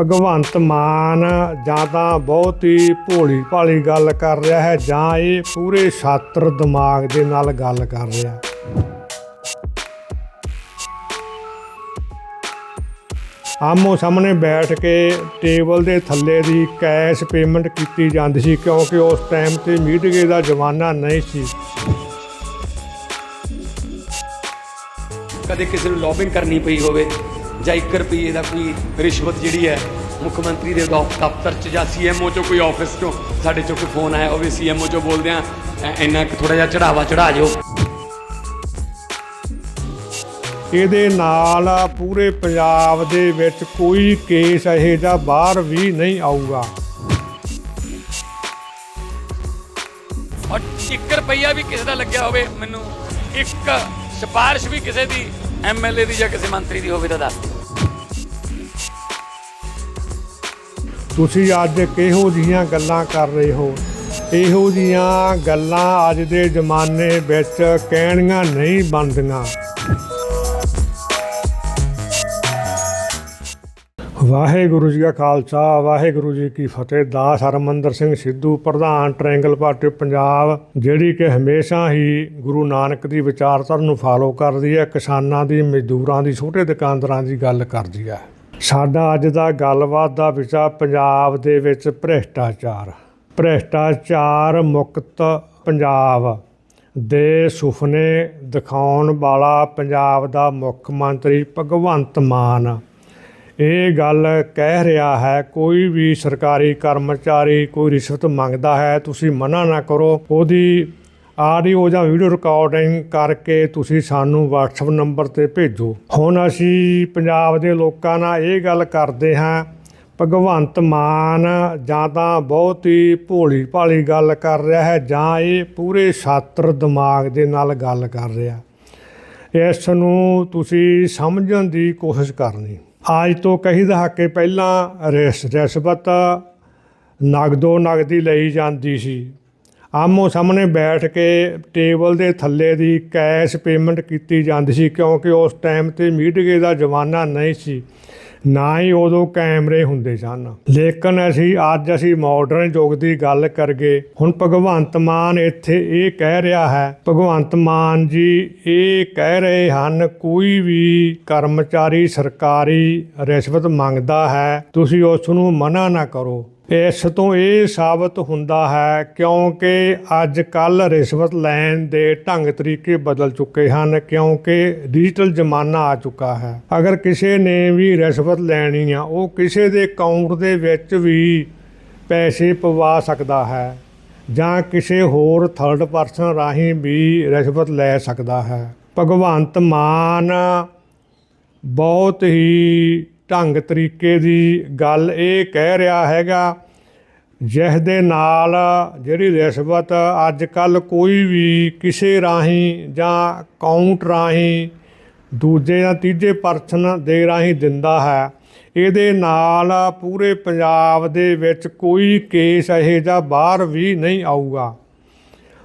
ਭਗਵੰਤ ਮਾਨ ਜਾਂ ਤਾਂ ਬਹੁਤ ਹੀ ਭੋਲੀ ਭਾਲੀ ਗੱਲ ਕਰ ਰਿਹਾ ਹੈ ਜਾਂ ਇਹ ਪੂਰੇ ਛਾਤਰ ਦਿਮਾਗ ਦੇ ਨਾਲ ਗੱਲ ਕਰ ਰਿਹਾ। ਆਮੋ ਸਾਹਮਣੇ ਬੈਠ ਕੇ ਟੇਬਲ ਦੇ ਥੱਲੇ ਦੀ ਕੈਸ਼ ਪੇਮੈਂਟ ਕੀਤੀ ਜਾਂਦੀ ਸੀ ਕਿਉਂਕਿ ਉਸ ਟਾਈਮ ਤੇ ਮੀਡੀਆ ਦਾ ਜ਼ਮਾਨਾ ਨਹੀਂ ਸੀ। ਕਦੇ ਕਿਸੇ ਨੂੰ ਲੌਬਿੰਗ ਕਰਨੀ ਪਈ ਹੋਵੇ। ਜਾਂ 1 ਰੁਪਏ ਦਾ ਕੋਈ ਰਿਸ਼ਵਤ ਜਿਹੜੀ ਹੈ ਮੁੱਖ ਮੰਤਰੀ ਦੇ ਦਫ਼- ਦਫ਼ਤਰ 'ਚ ਜਾਂ ਸੀਐਮਓ 'ਚੋਂ ਕੋਈ ਆਫਿਸ 'ਚੋਂ ਸਾਡੇ 'ਚੋਂ ਕੋਈ ਫੋਨ ਆਇਆ ਹੋਵੇ ਸੀਐਮਓ 'ਚੋਂ ਬੋਲਦੇ ਆ ਇੰਨਾ ਕੁ ਥੋੜਾ ਜਿਹਾ ਚੜਾਵਾ ਚੜਾ ਜਿਓ ਇਹਦੇ ਨਾਲ ਪੂਰੇ ਪੰਜਾਬ ਦੇ ਵਿੱਚ ਕੋਈ ਕੇਸ ਇਹੋ ਜਿਹਾ ਬਾਹਰ ਵੀ ਨਹੀਂ ਆਊਗਾ। ਔਰ 1 ਰੁਪਈਆ ਵੀ ਕਿਸੇ ਦਾ ਲੱਗਿਆ ਹੋਵੇ ਮੈਨੂੰ ਇੱਕ ਸਿਫਾਰਿਸ਼ ਵੀ ਕਿਸੇ ਦੀ ਐਮਐਲਏ ਦੀ ਜਾਂ ਕਿਸੇ ਮੰਤਰੀ ਦੀ ਹੋਵੇ ਤਾਂ ਦੱਸ ਤੁਸੀਂ ਅੱਜ ਕਿਹੋ ਜਿਹੀਆਂ ਗੱਲਾਂ ਕਰ ਰਹੇ ਹੋ? ਇਹੋ ਜਿਹੀਆਂ ਗੱਲਾਂ ਅੱਜ ਦੇ ਜ਼ਮਾਨੇ ਵਿੱਚ ਕਹਿਣੀਆਂ ਨਹੀਂ ਬਣਦੀਆਂ। ਵਾਹਿਗੁਰੂ ਜੀ ਕਾ ਖਾਲਸਾ, ਵਾਹਿਗੁਰੂ ਜੀ ਕੀ ਫਤਿਹ। ਦਾਸ ਹਰਮੰਦਰ ਸਿੰਘ ਸਿੱਧੂ, ਪ੍ਰਧਾਨ ਟ੍ਰਾਇੰਗਲ ਪਾਰਟੀ ਪੰਜਾਬ, ਜਿਹੜੀ ਕਿ ਹਮੇਸ਼ਾ ਹੀ ਗੁਰੂ ਨਾਨਕ ਦੀ ਵਿਚਾਰਧਾਰਾ ਨੂੰ ਫਾਲੋ ਕਰਦੀ ਹੈ, ਕਿਸਾਨਾਂ ਦੀ, ਮਜ਼ਦੂਰਾਂ ਦੀ, ਛੋਟੇ ਦੁਕਾਨਦਾਰਾਂ ਦੀ ਗੱਲ ਕਰਦੀ ਹੈ। ਸਾਡਾ ਅੱਜ ਦਾ ਗੱਲਬਾਤ ਦਾ ਵਿਸ਼ਾ ਪੰਜਾਬ ਦੇ ਵਿੱਚ ਭ੍ਰਿਸ਼ਟਾਚਾਰ। ਭ੍ਰਿਸ਼ਟਾਚਾਰ ਮੁਕਤ ਪੰਜਾਬ ਦੇ ਸੁਪਨੇ ਦਿਖਾਉਣ ਵਾਲਾ ਪੰਜਾਬ ਦਾ ਮੁੱਖ ਮੰਤਰੀ ਭਗਵੰਤ ਮਾਨ। ਇਹ ਗੱਲ ਕਹਿ ਰਿਹਾ ਹੈ, ਕੋਈ ਵੀ ਸਰਕਾਰੀ ਕਰਮਚਾਰੀ ਕੋਈ ਰਿਸ਼ਵਤ ਮੰਗਦਾ ਹੈ, ਤੁਸੀਂ ਮਨਾ ਨਾ ਕਰੋ, ਉਹਦੀ ਆਡੀਓ ਜਾਂ ਵੀਡੀਓ ਰਿਕਾਰਡਿੰਗ ਕਰਕੇ ਤੁਸੀਂ ਸਾਨੂੰ WhatsApp ਨੰਬਰ ਤੇ ਭੇਜੋ। ਹੁਣ ਅਸੀਂ ਪੰਜਾਬ ਦੇ ਲੋਕਾਂ ਨਾਲ ਇਹ ਗੱਲ ਕਰਦੇ ਹਾਂ, ਭਗਵੰਤ ਮਾਨ ਜਾਂ ਤਾਂ ਬਹੁਤ ਹੀ ਭੋਲੀ ਭਾਲੀ ਗੱਲ ਕਰ ਰਿਹਾ ਹੈ ਜਾਂ ਇਹ ਪੂਰੇ ਛਾਤਰ ਦਿਮਾਗ ਦੇ ਨਾਲ ਗੱਲ ਕਰ ਰਿਹਾ। ਇਸ ਨੂੰ ਤੁਸੀਂ ਸਮਝਣ ਦੀ ਕੋਸ਼ਿਸ਼ ਕਰਨੀ। ਅੱਜ ਤੋਂ ਕਈ ਦਹਾਕੇ ਪਹਿਲਾਂ ਰਿਸ ਰਿਸ਼ਵਤ ਨਗਦੋ ਨਗਦੀ ਲਈ ਜਾਂਦੀ ਸੀ। ਆਮੋ ਸਾਹਮਣੇ ਬੈਠ ਕੇ ਟੇਬਲ ਦੇ ਥੱਲੇ ਦੀ ਕੈਸ਼ ਪੇਮੈਂਟ ਕੀਤੀ ਜਾਂਦੀ ਸੀ, ਕਿਉਂਕਿ ਉਸ ਟਾਈਮ ਤੇ ਮੀਡੀਏ ਦਾ ਜ਼ਮਾਨਾ ਨਹੀਂ ਸੀ, ਨਾ ਹੀ ਉਦੋਂ ਕੈਮਰੇ ਹੁੰਦੇ ਸਨ। ਲੇਕਿਨ ਅਸੀਂ, ਅੱਜ ਅਸੀਂ ਮਾਡਰਨ ਯੁੱਗ ਦੀ ਗੱਲ ਕਰਗੇ, ਹੁਣ ਭਗਵੰਤ ਮਾਨ ਇੱਥੇ ਇਹ ਕਹਿ ਰਿਹਾ ਹੈ, ਭਗਵੰਤ ਮਾਨ ਜੀ ਇਹ ਕਹਿ ਰਹੇ ਹਨ, ਕੋਈ ਵੀ ਕਰਮਚਾਰੀ ਸਰਕਾਰੀ ਰਿਸ਼ਵਤ ਮੰਗਦਾ ਹੈ, ਤੁਸੀਂ ਉਸ ਨੂੰ ਮਨਾ ਨਾ ਕਰੋ। ਇਸ ਤੋਂ ਇਹ ਸਾਬਤ ਹੁੰਦਾ ਹੈ ਕਿਉਂਕਿ ਅੱਜ ਕੱਲ ਰਿਸ਼ਵਤ ਲੈਣ ਦੇ ਢੰਗ ਤਰੀਕੇ ਬਦਲ ਚੁੱਕੇ ਹਨ, ਕਿਉਂਕਿ ਡਿਜੀਟਲ ਜ਼ਮਾਨਾ ਆ ਚੁੱਕਾ ਹੈ। ਅਗਰ ਕਿਸੇ ਨੇ ਵੀ ਰਿਸ਼ਵਤ ਲੈਣੀ ਆ, ਉਹ ਕਿਸੇ ਦੇ ਅਕਾਊਂਟ ਦੇ ਵਿੱਚ ਵੀ ਪੈਸੇ ਪਵਾ ਸਕਦਾ ਹੈ ਜਾਂ ਕਿਸੇ ਹੋਰ ਥਰਡ ਪਰਸਨ ਰਾਹੀਂ ਵੀ ਰਿਸ਼ਵਤ ਲੈ ਸਕਦਾ ਹੈ। ਭਗਵੰਤ ਮਾਨ ਬਹੁਤ ਹੀ ਢੰਗ ਤਰੀਕੇ ਦੀ ਗੱਲ ਇਹ ਕਹਿ ਰਿਹਾ ਹੈਗਾ ਜਿਸ ਦੇ ਨਾਲ ਜਿਹੜੀ ਰਿਸ਼ਵਤ ਅੱਜ ਕੱਲ ਕੋਈ ਵੀ ਕਿਸੇ ਰਾਹੀਂ ਜਾਂ ਕਾਊਂਟ ਰਾਹੀਂ ਦੂਜੇ ਜਾਂ ਤੀਜੇ ਪਰਸਨ ਦੇ ਰਾਹੀਂ ਦਿੰਦਾ ਹੈ। ਇਹਦੇ ਨਾਲ ਪੂਰੇ ਪੰਜਾਬ ਦੇ ਵਿੱਚ ਕੋਈ ਕੇਸ ਇਹੋ ਜਿਹਾ ਬਾਹਰ ਵੀ ਨਹੀਂ ਆਊਗਾ।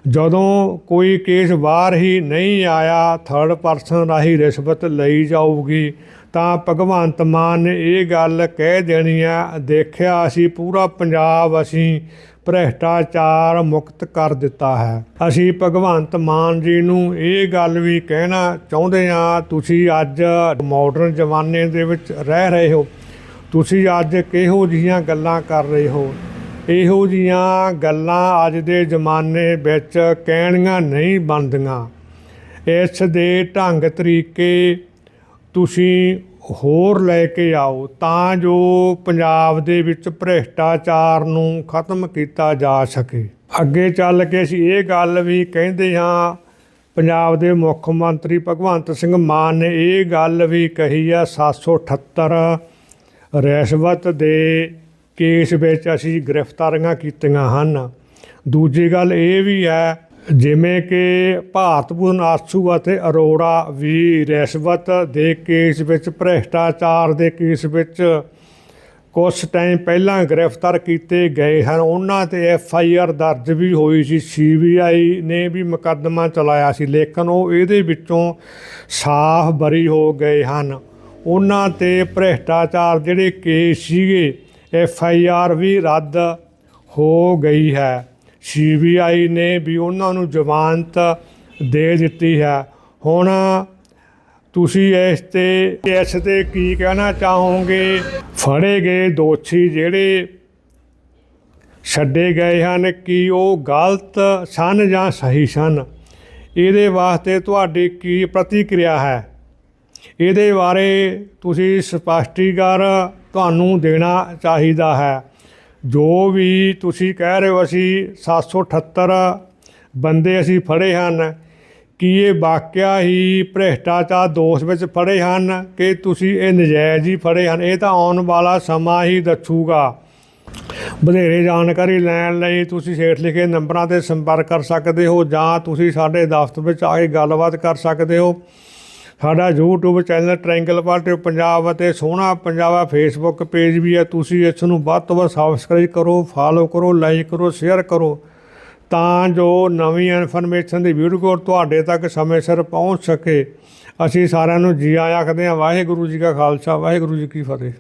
ਜਦੋਂ ਕੋਈ ਕੇਸ ਬਾਹਰ ਹੀ ਨਹੀਂ ਆਇਆ ਥਰਡ ਪਰਸਨ ਰਾਹੀਂ ਰਿਸ਼ਵਤ ਲਈ ਜਾਊਗੀ ਤਾਂ ਭਗਵੰਤ ਮਾਨ ਨੇ ਇਹ ਗੱਲ ਕਹਿ ਦੇਣੀ ਆ, ਦੇਖਿਆ ਅਸੀਂ ਪੂਰਾ ਪੰਜਾਬ ਅਸੀਂ ਭ੍ਰਿਸ਼ਟਾਚਾਰ ਮੁਕਤ ਕਰ ਦਿੱਤਾ ਹੈ। ਅਸੀਂ ਭਗਵੰਤ ਮਾਨ ਜੀ ਨੂੰ ਇਹ ਗੱਲ ਵੀ ਕਹਿਣਾ ਚਾਹੁੰਦੇ ਆ ਤੁਸੀਂ ਅੱਜ ਮਾਡਰਨ ਜ਼ਮਾਨੇ ਦੇ ਵਿੱਚ ਰਹਿ ਰਹੇ ਹੋ। ਤੁਸੀਂ ਅੱਜ ਕਿਹੋ ਜਿਹੀਆਂ ਗੱਲਾਂ ਕਰ ਰਹੇ ਹੋ? ਇਹੋ ਜੀਆਂ ਗੱਲਾਂ ਅੱਜ ਦੇ ਜ਼ਮਾਨੇ ਵਿੱਚ ਕਹਿਣੀਆਂ ਨਹੀਂ ਬਣਦੀਆਂ। ਇਸ ਦੇ ਢੰਗ ਤਰੀਕੇ ਤੁਸੀਂ ਹੋਰ ਲੈ ਕੇ ਆਓ ਤਾਂ ਜੋ ਪੰਜਾਬ ਦੇ ਵਿੱਚ ਭ੍ਰਿਸ਼ਟਾਚਾਰ ਨੂੰ ਖਤਮ ਕੀਤਾ ਜਾ ਸਕੇ। ਅੱਗੇ ਚੱਲ ਕੇ ਅਸੀਂ ਇਹ ਗੱਲ ਵੀ ਕਹਿੰਦੇ ਹਾਂ, ਪੰਜਾਬ ਦੇ ਮੁੱਖ ਮੰਤਰੀ ਭਗਵੰਤ ਸਿੰਘ ਮਾਨ ਨੇ ਇਹ ਗੱਲ ਵੀ ਕਹੀ ਆ 778 ਰਿਸ਼ਵਤ ਦੇ ਕੇਸ ਵਿੱਚ ਅਸੀਂ ਗ੍ਰਿਫਤਾਰੀਆਂ ਕੀਤੀਆਂ ਹਨ। ਦੂਜੀ ਗੱਲ ਇਹ ਵੀ ਹੈ ਜਿਵੇਂ ਕਿ ਭਾਰਤ ਭੂਸ਼ਣ ਆਸੂ ਅਤੇ ਅਰੋੜਾ ਵੀ ਰਿਸ਼ਵਤ ਦੇ ਕੇਸ ਵਿੱਚ, ਭ੍ਰਿਸ਼ਟਾਚਾਰ ਦੇ ਕੇਸ ਵਿੱਚ ਕੁਝ ਟਾਈਮ ਪਹਿਲਾਂ ਗ੍ਰਿਫਤਾਰ ਕੀਤੇ ਗਏ ਹਨ। ਉਹਨਾਂ ਤੇ ਐਫ ਆਈ ਆਰ ਦਰਜ ਵੀ ਹੋਈ ਸੀ। ਸੀ ਬੀ ਆਈ ਨੇ ਵੀ ਮੁਕੱਦਮਾ ਚਲਾਇਆ ਸੀ। ਲੇਕਿਨ ਉਹ ਇਹਦੇ ਵਿੱਚੋਂ ਸਾਫ਼ ਬਰੀ ਹੋ ਗਏ ਹਨ। ਉਹਨਾਂ ਤੇ ਭ੍ਰਿਸ਼ਟਾਚਾਰ ਜਿਹੜੇ ਕੇਸ ਸੀਗੇ ਐਫ ਆਈ ਆਰ ਵੀ ਰੱਦ ਹੋ ਗਈ ਹੈ। ਸੀਬੀਆਈ ਨੇ ਵੀ ਉਹਨਾਂ ਨੂੰ ਜ਼ਮਾਨਤ ਦੇ ਦਿੱਤੀ ਹੈ। ਹੁਣ ਤੁਸੀਂ ਇਸ ਤੇ ਇਸ ਤੇ ਕੀ ਕਹਿਣਾ ਚਾਹੋਗੇ? ਫੜੇ ਗਏ ਦੋਸ਼ੀ ਜਿਹੜੇ ਛੱਡੇ ਗਏ ਹਨ, ਕਿ ਉਹ ਗਲਤ ਸਨ ਜਾਂ ਸਹੀ ਸਨ? ਇਹਦੇ ਵਾਸਤੇ ਤੁਹਾਡੀ ਕੀ ਪ੍ਰਤੀਕਿਰਿਆ ਹੈ? ਇਹਦੇ ਬਾਰੇ ਤੁਸੀਂ ਸਪਸ਼ਟੀਕਰਨ ਤੁਹਾਨੂੰ ਦੇਣਾ ਚਾਹੀਦਾ ਹੈ। ਜੋ ਵੀ ਤੁਸੀਂ ਕਹਿ ਰਹੇ ਹੋ ਅਸੀਂ 778 ਬੰਦੇ ਅਸੀਂ ਫੜੇ ਹਨ, ਕੀ ਇਹ ਵਾਕਿਆ ਹੀ ਭ੍ਰਿਸ਼ਟਾਚਾਰ ਦੋਸ਼ ਵਿੱਚ ਫੜੇ ਹਨ ਕਿ ਤੁਸੀਂ ਇਹ ਨਜਾਇਜ਼ ਹੀ ਫੜੇ ਹਨ? ਇਹ ਤਾਂ ਆਉਣ ਵਾਲਾ ਸਮਾਂ ਹੀ ਦੱਸੂਗਾ। ਵਧੇਰੇ ਜਾਣਕਾਰੀ ਲੈਣ ਲਈ ਤੁਸੀਂ ਹੇਠ ਲਿਖੇ ਨੰਬਰਾਂ ਤੇ ਸੰਪਰਕ ਕਰ ਸਕਦੇ ਹੋ ਜਾਂ ਤੁਸੀਂ ਸਾਡੇ ਦਫ਼ਤਰ ਵਿੱਚ ਆ ਕੇ ਗੱਲਬਾਤ ਕਰ ਸਕਦੇ ਹੋ। ਸਾਡਾ YouTube channel triangle party Punjab ਅਤੇ ਸੋਹਣਾ ਪੰਜਾਬਾ ਫੇਸਬੁੱਕ ਪੇਜ ਵੀ ਹੈ ਤੁਸੀਂ ਇਸ ਨੂੰ ਵੱਧ ਤੋਂ ਵੱਧ ਸਬਸਕ੍ਰਾਈਬ ਕਰੋ ਫਾਲੋ ਕਰੋ ਲਾਈਕ ਕਰੋ ਸ਼ੇਅਰ ਕਰੋ। ਤਾਂ ਜੋ ਨਵੀਂ ਇਨਫੋਰਮੇਸ਼ਨ ਦੀ ਵੀਡੀਓ ਤੁਹਾਡੇ ਤੱਕ ਸਮੇਂ ਸਿਰ ਪਹੁੰਚ ਸਕੇ। ਅਸੀਂ ਸਾਰਿਆਂ ਨੂੰ ਜੀ ਆਇਆਂ ਆਖਦੇ ਹਾਂ, ਵਾਹਿਗੁਰੂ ਜੀ ਕਾ ਖਾਲਸਾ, ਵਾਹਿਗੁਰੂ ਜੀ ਕੀ ਫਤਿਹ।